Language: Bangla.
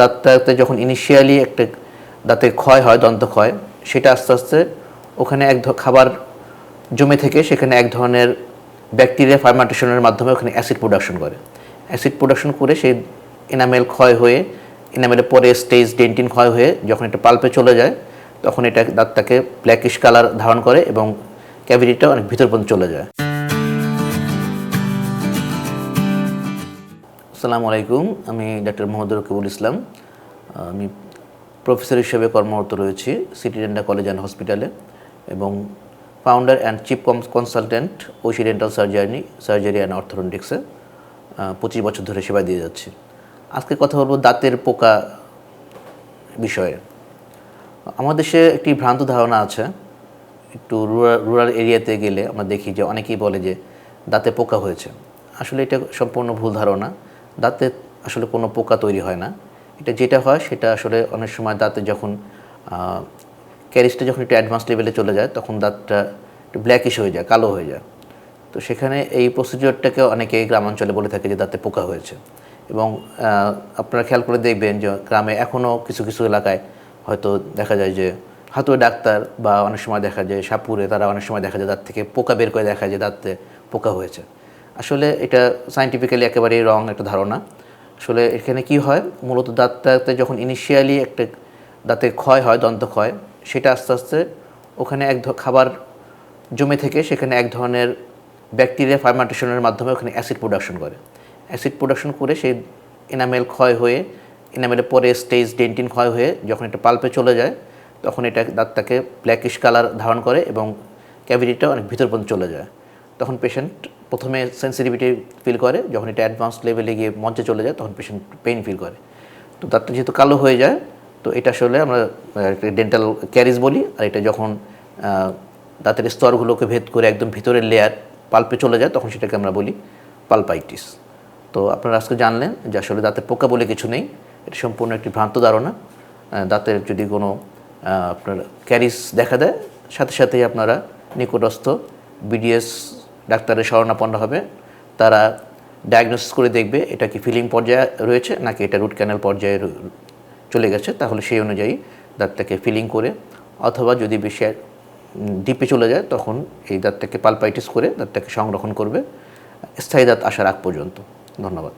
দাঁতটাতে যখন ইনিশিয়ালি একটা দাঁতের ক্ষয় হয় দন্ত ক্ষয় সেটা আস্তে আস্তে ওখানে এক খাবার জমে থেকে সেখানে এক ধরনের ব্যাকটেরিয়া ফার্মান্টেশনের মাধ্যমে ওখানে অ্যাসিড প্রোডাকশন করে। অ্যাসিড প্রোডাকশন করে সেই এনামেল ক্ষয় হয়ে এনামেলের পরে স্টেজ ডেন্টিন ক্ষয় হয়ে যখন এটা পাল্পে চলে যায়, তখন এটা দাঁতটাকে ব্ল্যাকিশ কালার ধারণ করে এবং ক্যাভিটিটা অনেক ভিতর পর্যন্ত চলে যায়। আসসালামু আলাইকুম। আমি ডাক্তার মোহাম্মদ রকিবুল ইসলাম। আমি প্রফেসর হিসেবে কর্মরত রয়েছি সিটি ডেন্টাল কলেজ অ্যান্ড হসপিটালে এবং founder and chief consultant Oishi dental surgery surgery and অর্থোডন্টিক্সে পঁচিশ বছর ধরে সেবা দিয়ে যাচ্ছি। আজকে কথা বলব দাঁতের পোকা বিষয়ে। আমাদের দেশে একটি ভ্রান্ত ধারণা আছে, একটু রুরাল রুরাল এরিয়াতে গেলে আমরা দেখি যে অনেকেই বলে যে দাঁতে পোকা হয়েছে। আসলে এটা সম্পূর্ণ ভুল ধারণা। দাঁতে আসলে কোনো পোকা তৈরি হয় না। এটা যেটা হয় সেটা আসলে অনেক সময় দাঁতে যখন ক্যারিসটা যখন একটু অ্যাডভান্স লেভেলে চলে যায়, তখন দাঁতটা একটু ব্ল্যাকিশ হয়ে যায়, কালো হয়ে যায়। তো সেখানে এই প্রসিডিওরটাকে অনেকে গ্রামাঞ্চলে বলে থাকে যে দাঁতে পোকা হয়েছে। এবং আপনারা খেয়াল করে দেখবেন যে গ্রামে এখনও কিছু কিছু এলাকায় হয়তো দেখা যায় যে হাতুড়ে ডাক্তার বা অনেক সময় দেখা যায়, সাপুরে তারা অনেক সময় দেখা যায় দাঁত থেকে পোকা বের করে দেখা যায় দাঁতে পোকা হয়েছে। আসলে এটা সাইন্টিফিক্যালি একেবারেই রং একটা ধারণা। আসলে এখানে কি হয়? মূলত দাঁতটাতে যখন ইনিশিয়ালি একটা দাঁতের ক্ষয় হয়, দন্ত ক্ষয়, সেটা আস্তে আস্তে ওখানে এক খাবার জমে থেকে সেখানে এক ধরনের ব্যাকটেরিয়া ফার্মান্টেশনের মাধ্যমে ওখানে অ্যাসিড প্রোডাকশন করে। অ্যাসিড প্রোডাকশন করে সেই এনামেল ক্ষয় হয়ে এনামেলের পরে স্টেজ ডেন্টিন ক্ষয় হয়ে যখন এটা পাল্পে চলে যায়, তখন এটা দাঁতটাকে ব্ল্যাকিশ কালার ধারণ করে এবং ক্যাভিটিটা অনেক ভিতর পর্যন্ত চলে যায়। তখন পেশেন্ট প্রথমে সেন্সিটিভিটি ফিল করে, যখন এটা অ্যাডভান্স লেভেলে গিয়ে মঞ্চে চলে যায়, তখন পেশেন্ট পেইন ফিল করে। তো দাঁতটা যেহেতু কালো হয়ে যায়, তো এটা আসলে আমরা ডেন্টাল ক্যারিজ বলি, আর এটা যখন দাঁতের স্তরগুলোকে ভেদ করে একদম ভিতরের লেয়ার পাল্পে চলে যায়, তখন সেটাকে আমরা বলি পালপাইটিস তো আপনারা আজকে জানলেন যে আসলে দাঁতের পোকা বলে কিছু নেই, এটা সম্পূর্ণ একটি ভ্রান্ত ধারণা। দাঁতের যদি কোনো আপনার ক্যারিস দেখা দেয়, সাথে সাথেই আপনারা নিকটস্থ বিডিএস ডাক্তারের শরণাপন্ন হবে। তারা ডায়াগনোসিস করে দেখবে এটা কি ফিলিং পর্যায়ে রয়েছে নাকি এটা রুট ক্যানেল পর্যায়ে চলে গেছে। তাহলে সেই অনুযায়ী দাঁতটাকে ফিলিং করে অথবা যদি বেশি ডিপে চলে যায় তখন এই দাঁতটাকে পালপাইটিস করে দাঁতটাকে সংরক্ষণ করবে। স্থায়ী দাঁত আসার আগ পর্যন্ত। ধন্যবাদ।